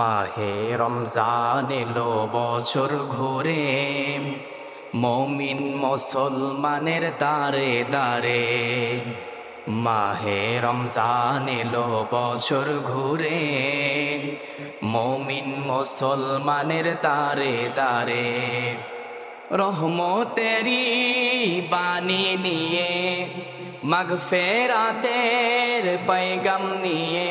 মাহে রমজান এলো বছর ঘুরে, মমিন মুসলমানের দারে দারে মাহে রমজান এলো বছর ঘুরে, মমিন মুসলমানের দারে দারে রহমতেরি বাণী নিয়ে, মাগফেরাতের পৈগম নিয়ে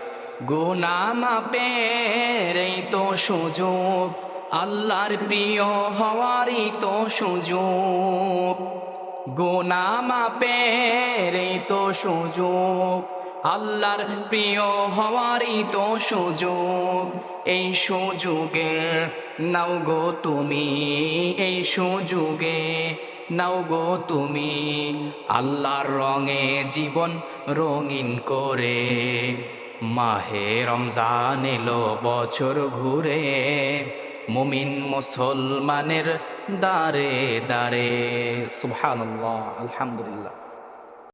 গুনামাপের এই তো সুযোগ, আল্লাহর প্রিয় হওয়ারই তো সুযোগ। গুনামাপের এই তো সুযোগ, আল্লাহর প্রিয় হওয়ারই তো সুযোগ। এই সুযোগে নাও গো তুমি, এই সুযোগে নাও গো তুমি, আল্লাহর রঙে জীবন রঙিন করে। মাহে রমজান এলো বছর ঘুরে মুমিন মুসলমানের দারে দারে সুবহানাল্লাহ আলহামদুলিল্লাহ।